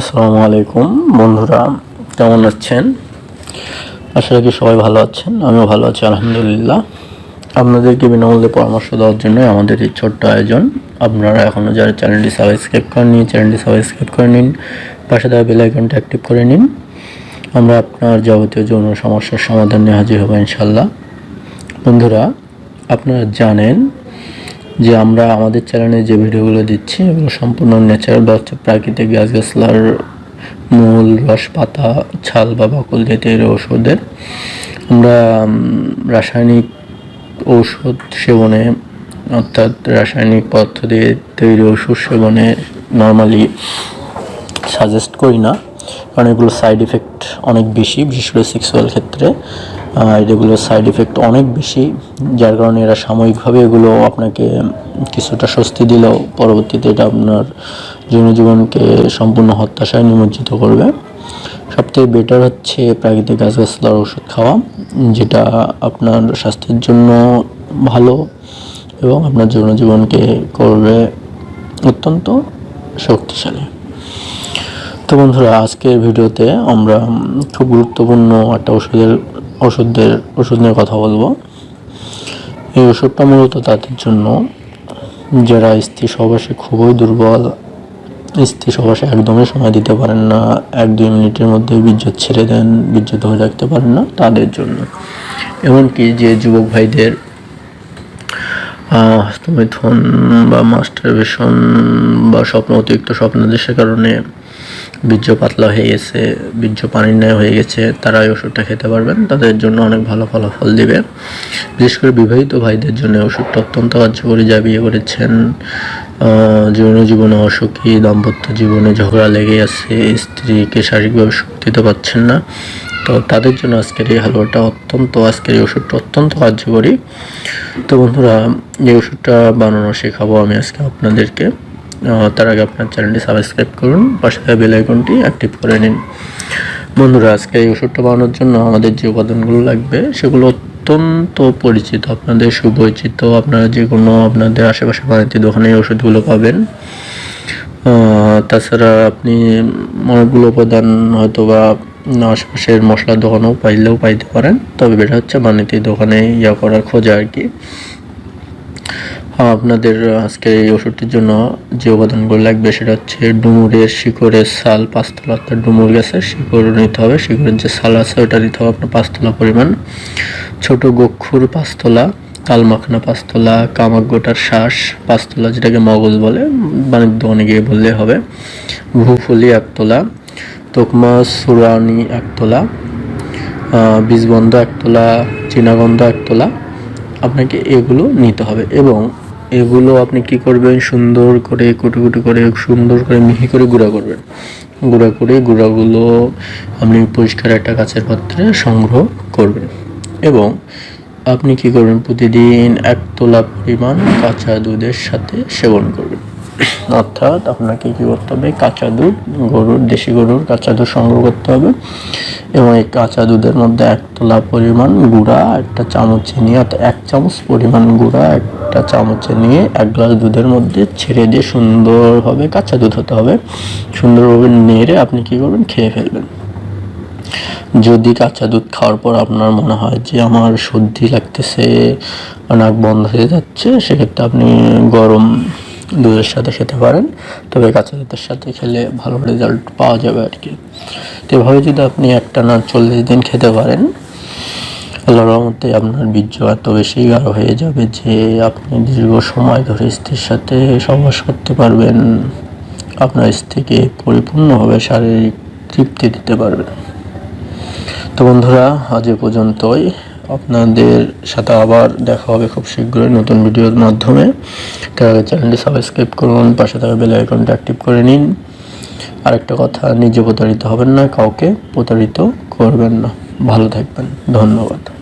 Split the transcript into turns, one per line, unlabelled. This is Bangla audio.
আসসালামু আলাইকুম। বন্ধুরা, কেমন আছেন? আশা রাখি সবাই ভালো আছেন, আমিও ভালো আছি, আলহামদুলিল্লাহ। আপনাদেরকে বিনামূল্যে পরামর্শ দেওয়ার জন্য আমাদের এই ছোট্ট আয়োজন। আপনারা এখনও যারা চ্যানেলটি সাবস্ক্রাইব করেননি, চ্যানেলটি সাবস্ক্রাইব করে নিন, পাশে দেওয়া বেল অ্যাক্টিভ করে নিন। আমরা আপনার যাবতীয় যৌন সমস্যার সমাধান নিয়ে হাজির হব ইনশাল্লাহ বন্ধুরা, আপনারা জানেন যে আমরা আমাদের চ্যানেলে যে ভিডিওগুলো দিচ্ছি, এগুলো সম্পূর্ণ ন্যাচারাল বা হচ্ছে প্রাকৃতিক গাছগাছলার মূল রস পাতা ছাল বা বাকল জাতীয় ওষুধের আমরা রাসায়নিক ঔষধ সেবনে, অর্থাৎ রাসায়নিক দিয়ে তৈরি ওষুধ সেবনে নর্মালি সাজেস্ট করি না। কারণ এগুলো সাইড এফেক্ট অনেক বেশি, বিশেষ করে সেক্সুয়াল ক্ষেত্রে। এগুলোর সাইড এফেক্ট অনেক বেশি, যার কারণে এরা সাময়িকভাবে এগুলো আপনাকে কিছুটা স্বস্তি দিলেও পরবর্তীতে এটা আপনার জনজীবনকে সম্পূর্ণ হত্যাশায় নিমজ্জিত করবে। সবথেকে বেটার হচ্ছে প্রাকৃতিক গাছগাছলার ওষুধ খাওয়া, যেটা আপনার স্বাস্থ্যের জন্য ভালো এবং আপনার জনজীবনকে করবে অত্যন্ত শক্তিশালী। তো বন্ধুরা, আজকের ভিডিওতে আমরা খুব গুরুত্বপূর্ণ একটা ওষুধের ওষুধের ওষুধ নিয়ে কথা বলব। এই ওষুধটা মূলত তাদের জন্য, যারা স্ত্রী সহবাসে খুবই দুর্বল, স্ত্রী সহবাসে একদমই সময় দিতে পারেন না, এক দুই মিনিটের মধ্যে বিদ্যুৎ ছেড়ে দেন বিদ্যুৎ হয়ে রাখতে পারেন না, তাদের জন্য। এমনকি যে যুবক ভাইদের হস্তমৈথুন বা মাস্টারবেশন বা স্বপ্ন অতিরিক্ত স্বপ্নাদেশের কারণে বীর্য পাতলা হয়ে গেছে, বীর্য পানির ন্যায় হয়ে গেছে তারা এই ওষুধটা খেতে পারবেন, তাদের জন্য অনেক ভালো ফলাফল দিবে। বিশেষ করে বিবাহিত ভাইদের জন্য ওষুধটা অত্যন্ত কার্যকরী, যা বিয়ে করেছেন যৌন জীবনে অসুখী, দাম্পত্য জীবনে ঝগড়া লেগে আছে, স্ত্রীকে শারীরিকভাবে সুখ দিতে পারছেন না। তো তাদের জন্য আজকের এই হালুয়াটা অত্যন্ত, আজকের এই ওষুধটা অত্যন্ত কার্যকরী। তো বন্ধুরা, এই ওষুধটা বানানো শেখাবো আমি আজকে আপনাদেরকে। তার আগে আপনার চ্যানেলটি সাবস্ক্রাইব করুন, পাশে থাকা বেল আইকনটি অ্যাক্টিভ করে নিন। বন্ধুরা, আজকে এই ওষুধটা বানানোর জন্য আমাদের যে উপাদানগুলো লাগবে, সেগুলো অত্যন্ত পরিচিত। আপনাদের সুপরিচিত, আপনারা যে কোনো আপনাদের আশেপাশে বাণিজ্য দোকানে এই ওষুধগুলো পাবেন। তাছাড়া আপনি অনেকগুলো উপাদান হয়তো বা আশেপাশের মশলার দোকানেও পাইলেও পাইতে পারেন। তবে এটা হচ্ছে বাণিজ্য দোকানে ইয়া করার খোঁজা আর কি। আপনাদের আজকে এই ওষুধটির জন্য যে উপাদানগুলো লাগবে সেটা হচ্ছে ডুমুরের শিকড়ের সাল, পাঁচতলা অর্থাৎ ডুমুর গাছের শিকড় নিতে হবে। শিকড়ের যে সাল আছে, ওটা নিতে হবে আপনার পাঁচতলা পরিমাণ। ছোট গক্ষুর পাঁচতলা, তালমাখনা পাঁচতলা কামাক গোটার শ্বাস, পাঁচতলা যেটাকে মগজ বলে, বাণিজ্য গিয়ে বললে হবে। ভুফুলি একতলা, তোকমা সুরানি একতলা বীজবন্ধ একতলা, চীনাগন্ধ একতলা, আপনাকে এগুলো নিতে হবে। এবং এগুলো আপনি কি করবেন? সুন্দর করে কুটু কুটু করে, সুন্দর করে মিহি করে গুঁড়া করবেন। গুঁড়া করে গুঁড়াগুলো আপনি পরিষ্কার একটা কাছের পাত্রে সংগ্রহ করবেন। এবং আপনি কি করবেন? প্রতিদিন এক তোলা পরিমাণ কাঁচা দুধের সাথে সেবন করবেন। অর্থাৎ আপনাকে কি করতে হবে? কাঁচা দুধ, গরুর, দেশি গরুর কাঁচা দুধ সংগ্রহ করতে হবে। এবং এই কাঁচা দুধের মধ্যে এক তোলা পরিমাণ গুঁড়া, একটা চামচ নিয়ে অর্থাৎ এক চামচ পরিমাণ গুঁড়া, একটা চামচে নিয়ে এক গ্লাস দুধের মধ্যে ছেড়ে দিয়ে সুন্দরভাবে কাঁচা দুধ হতে হবে। সুন্দরভাবে নেড়ে আপনি কি করবেন? খেয়ে ফেলবেন। যদি কাঁচা দুধ খাওয়ার পর আপনার মনে হয় যে আমার সর্দি লাগতেছে নাক বন্ধ হয়ে যাচ্ছে, সেক্ষেত্রে আপনি গরম দুধের সাথে খেতে পারেন। তবে কাঁচা দুধের সাথে খেলে ভালো রেজাল্ট পাওয়া যাবে আর কি। তো এভাবে যদি আপনি একটা না চল্লিশ দিন খেতে পারেন, আল্লাহর আপনার বীর্য এত বেশি গাঢ় হয়ে যাবে যে আপনি দীর্ঘ সময় ধরে স্ত্রীর সাথে সহবাস করতে পারবেন। আপনার স্ত্রীকে পরিপূর্ণভাবে শারীরিক তৃপ্তি দিতে পারবেন। তো বন্ধুরা, আজ এ পর্যন্তই। আপনাদের সাথে আবার দেখা হবে খুব শীঘ্রই নতুন ভিডিওর মাধ্যমে। তার আগে চ্যানেলটি সাবস্ক্রাইব করুন, পাশে থাকা বেল আইকনটা অ্যাক্টিভ করে নিন। আরেকটা কথা, নিজে প্রতারিত হবেন না, কাউকে প্রতারিত করবেন না। ভালো থাকবেন, ধন্যবাদ।